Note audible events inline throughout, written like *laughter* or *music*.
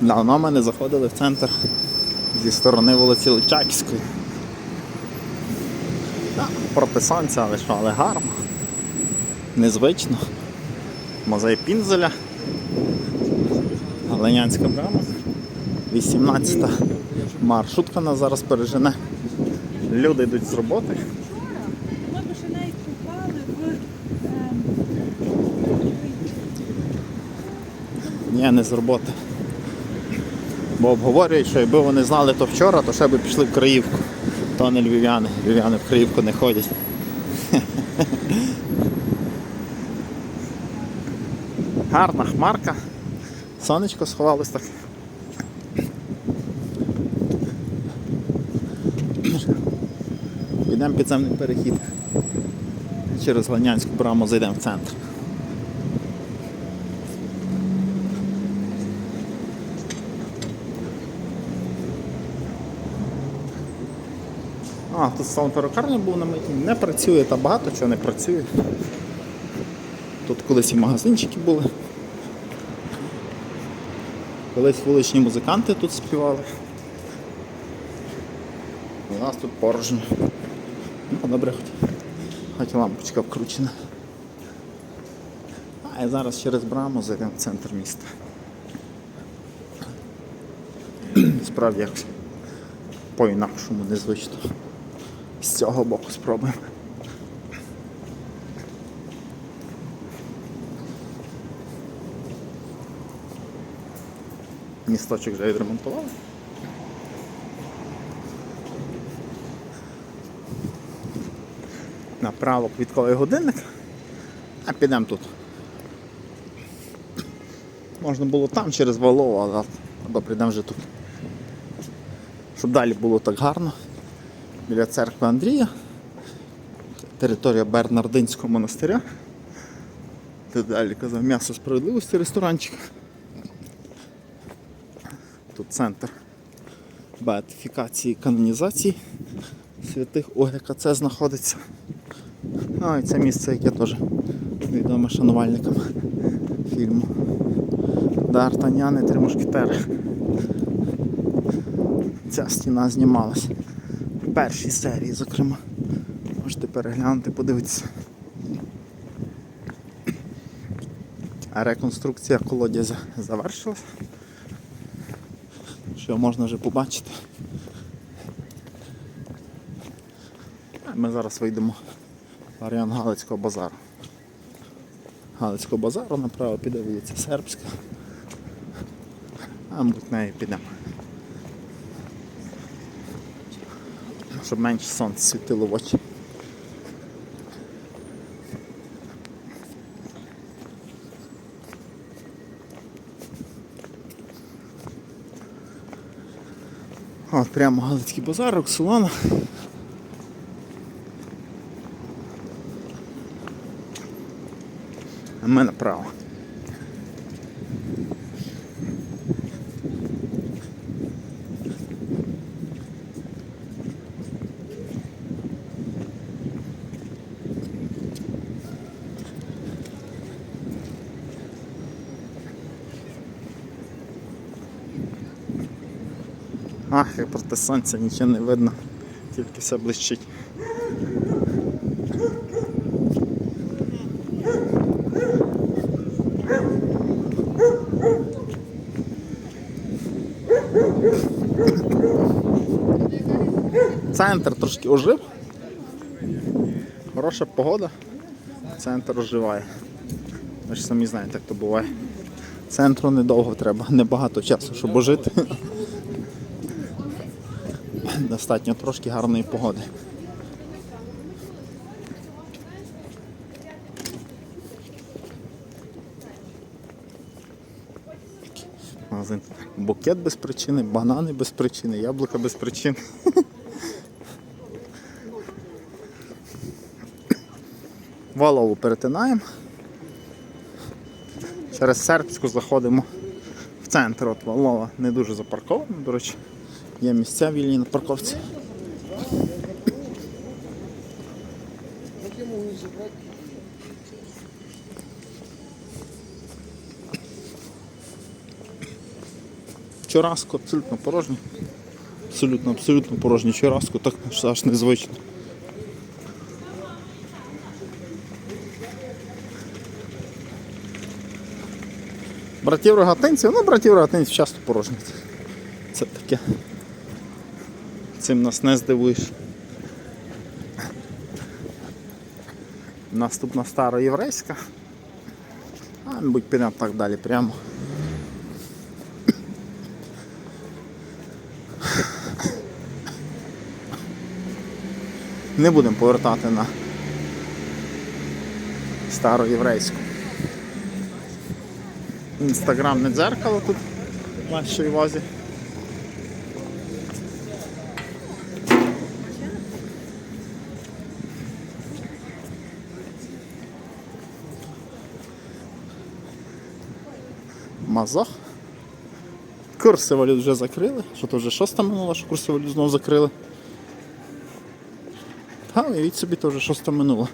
Давно ми не заходили в центр зі сторони вулиці Личаківської. Так, проти сонця, але що, але гарно. Незвично. Музей Пінзеля. Ленянська брама. 18 маршрутка нас зараз пережене. Люди йдуть з роботи. Ні, не з роботи. Бо обговорюють, що якби вони знали то вчора, то ще би пішли в Криївку. То не львів'яни. Львів'яни в Криївку не ходять. *laughs* Гарна хмарка. Сонечко сховалось так. Підемо підземний перехід. Через Ланянську браму зайдемо в центр. А, тут салон перукарня був на миті. Не працює та багато чого не працює. Тут колись і магазинчики були. Колись вуличні музиканти тут співали. У нас тут порожньо. Ну, добре, хоч, хоч лампочка вкручена. А і зараз через браму зайдемо в центр міста. Справді якось по-інакшому незвично. З цього боку спробуємо. Місточок вже відремонтували. Направо квітковий годинник. А підемо тут. Можна було там через Валову, але або прийдемо вже тут. Щоб далі було так гарно. Біля церкви Андрія. Територія Бернардинського монастиря. Тут далі казав м'ясо справедливості ресторанчик. Тут центр беатифікації і канонізації святих ОГКЦ знаходиться. А, і це місце, яке теж відоме шанувальникам фільму Д'Артанян і Три мушкетери. Ця стіна знімалась в першій серії, зокрема. Можете переглянути, подивитися. А реконструкція колодязя завершилась. Що можна вже побачити. Ми зараз вийдемо в район Галицького базару. Галицького базару направо піде вулиця Сербська. А ми тут нею підемо. Щоб менше сонце світило в очі. От прямо Галицький базар, Роксолана. А ми направо. Ах, як проти сонця нічого не видно, тільки все блищить. Центр трошки ожив. Хороша погода. Центр оживає. Ви ж самі знаєте, як то буває. Центру недовго треба, небагато часу, щоб ожити. Достатньо трошки гарної погоди. Магазин. Букет без причини, банани без причини, яблука без причин. Валову перетинаємо. Через Сербську заходимо в центр. От Валова не дуже запаркована, до речі. Є місця вільні на парковці. Чораско абсолютно порожній. Абсолютно, абсолютно порожній Чораско, так аж- незвично. Братів рогатинців, ну братів рогатинців часто порожні. Це таке. Цим нас не здивуєш. Наступна староєврейська. А, мабуть, підемо так далі прямо. Не будемо повертати на староєврейську. Інстаграмне дзеркало тут в нашій вазі. Мазох. Курси валют вже закрили. Що то вже шоста минула, що курси валют знову закрили. Та уявіть собі, то вже шоста минула.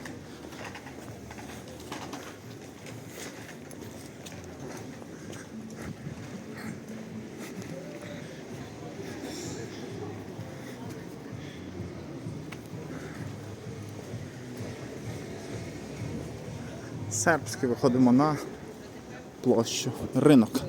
Сербський виходимо на площу, ринок.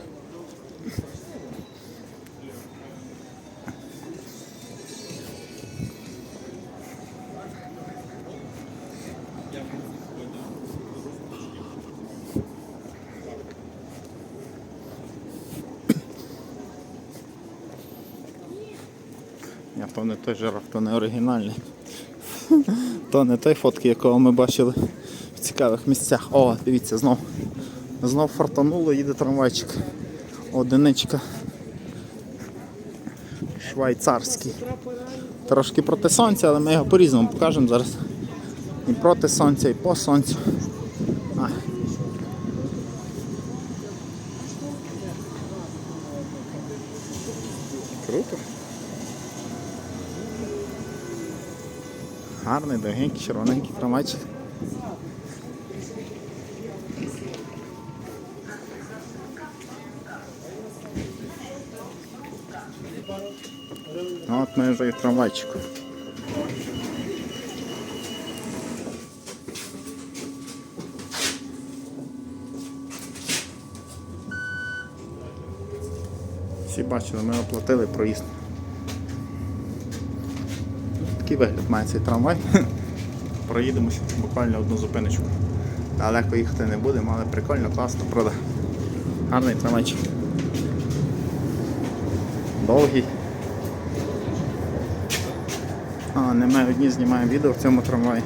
Я то той жираф, то не оригінальний. *laughs* То не той фотки, якого ми бачили в цікавих місцях. О, дивіться, знов. Знов фартануло, їде трамвайчик. Одиничка. Швайцарський. Трошки проти сонця, але ми його по-різному покажемо зараз. І проти сонця, і по сонцю. А. Круто. Гарний, довгенький, червоненький трамвайчик. В трамвайчику. Всі бачили, ми оплатили проїзд. Такий вигляд має цей трамвай. *laughs* Проїдемося буквально одну зупиночку. Далеко їхати не будемо, але прикольно, класно, правда. Гарний трамвайчик. Довгий. А, не ми одні знімаємо відео в цьому трамваї.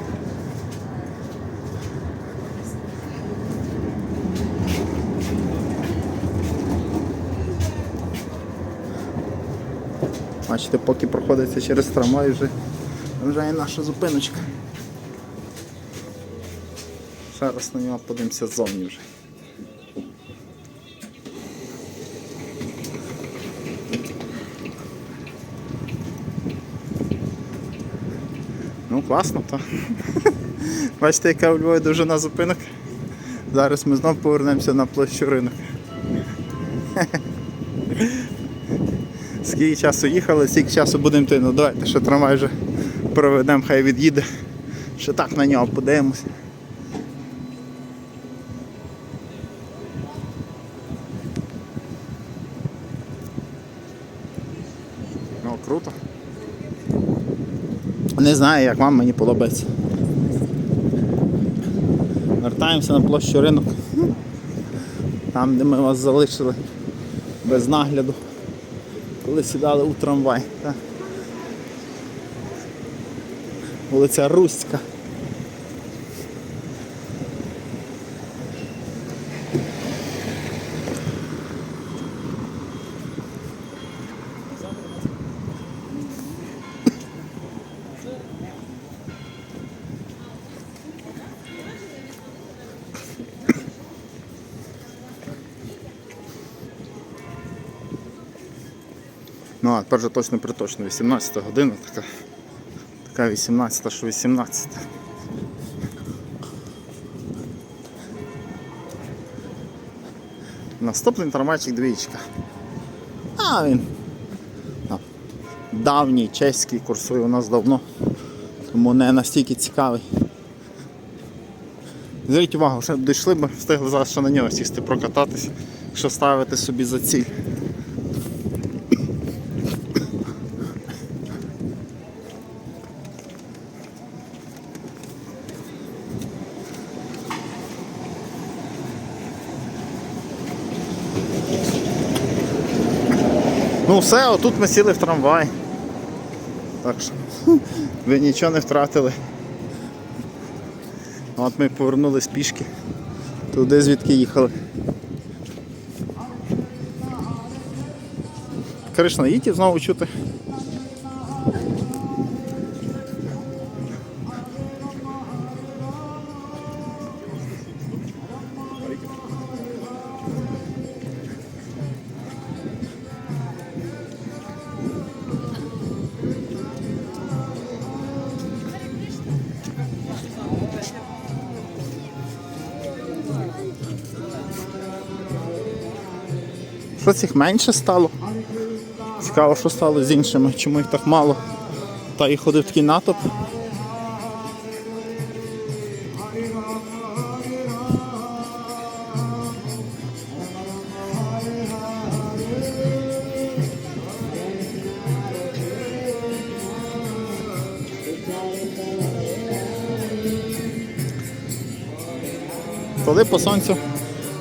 Бачите, поки проходиться через трамвай, вже, вже є наша зупиночка. Ще раз на нього подивимося ззовні вже. Класно, то. *laughs* Бачите, яка у Львові довжина зупинок. Зараз ми знову повернемося на площу ринок. *laughs* Скільки часу їхали, скільки часу будемо йти. Ну давайте ще трамвай вже проведемо, хай від'їде. Ще так на нього подивимось. Ну, круто. Не знаю, як вам мені подобається. Вертаємося на площу ринок. Там, де ми вас залишили без нагляду, коли сідали у трамвай. Так. Вулиця Руська. Ну, а тепер вже точно приточно, 18 година, така, така 18, що 18. Наступний трамвайчик двічка. А він давній чеський курсує у нас давно, тому не настільки цікавий. Зверніть увагу, що дійшли б, встигли зараз ще на нього сісти прокататись, що ставити собі за ціль. Все, отут ми сіли в трамвай. Так що *laughs* ви нічого не втратили. От ми повернулись пішки туди, звідки їхали. Кришна, їдьте знову чути. Щось їх менше стало. Цікаво, що стало з іншими, чому їх так мало. Та і ходив такий натовп. Коли по сонцю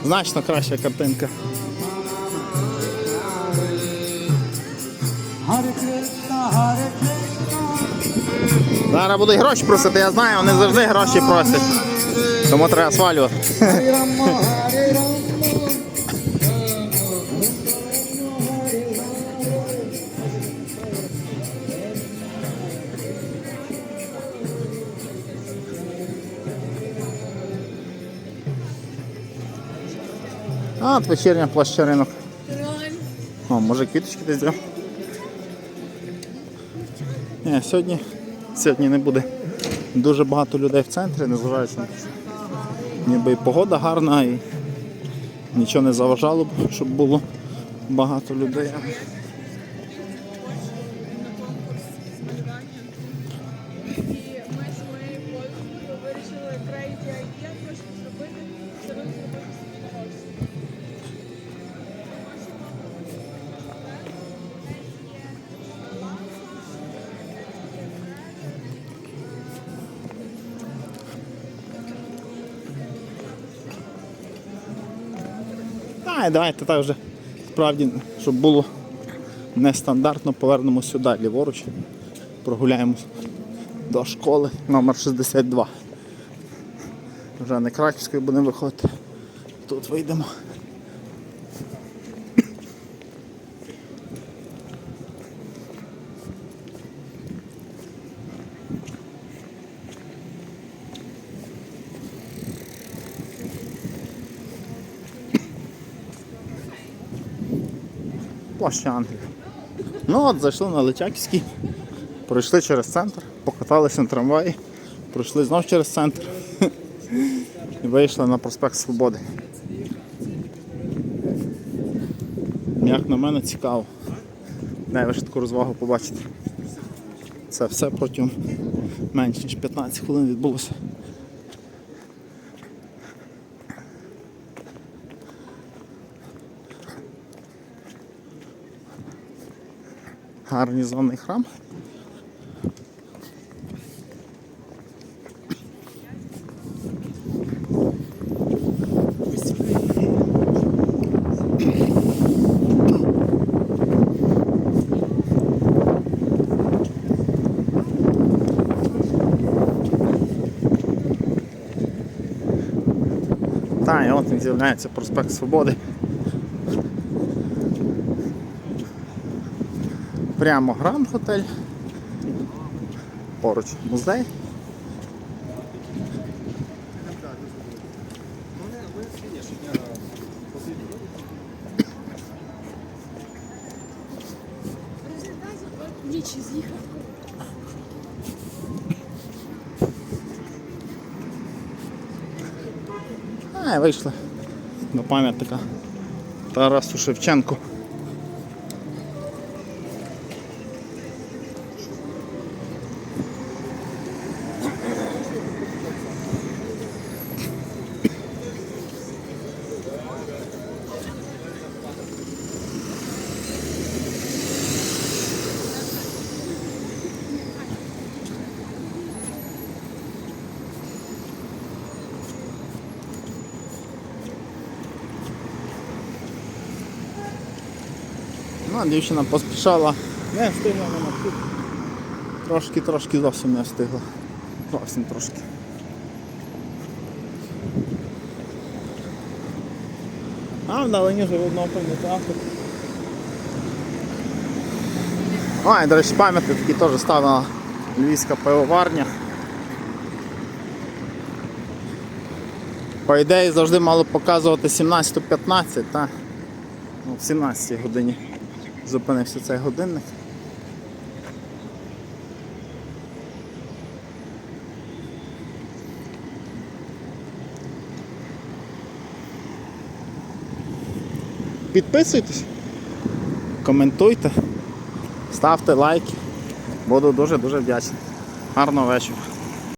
значно краща картинка. Зараз будуть гроші просити, я знаю, вони завжди гроші просять. Тому треба свалювати. А, от вечірня площа ринок. О, може квіточки десь взяв? Ні, сьогодні, сьогодні не буде дуже багато людей в центрі, незважаючи ніби і погода гарна і нічого не заважало б, щоб було багато людей. Та, давайте так вже справді, щоб було нестандартно, повернемо сюди ліворуч, прогуляємось до школи номер 62. Вже не Краківською будемо виходити. Тут вийдемо. Площа. Ну от зайшли на Личаківський, пройшли через центр, покаталися на трамваї, пройшли знов через центр *laughs* і вийшли на проспект Свободи. Як на мене цікаво. Дай ви таку розвагу побачите. Це все протягом менш ніж 15 хвилин відбулося. Гарнізонний храм. Та, і от він з'являється проспект Свободи. Прямо Гранд Готель. Поруч музей. Ніч з'їхав. А, вийшли до пам'ятника Тарасу Шевченку. А дівчина поспішала. Не встигла вона тут. Трошки, трошки зовсім не встигла. Зовсім трошки. А вдалині вже певний театр. Ой, до речі, пам'ятник такий теж ставила львівська пивоварня. По ідеї завжди мало показувати 17.15, та ну, в 17 годині зупинився цей годинник. Підписуйтесь, коментуйте, ставте лайки. Буду дуже-дуже вдячний. Гарного вечора.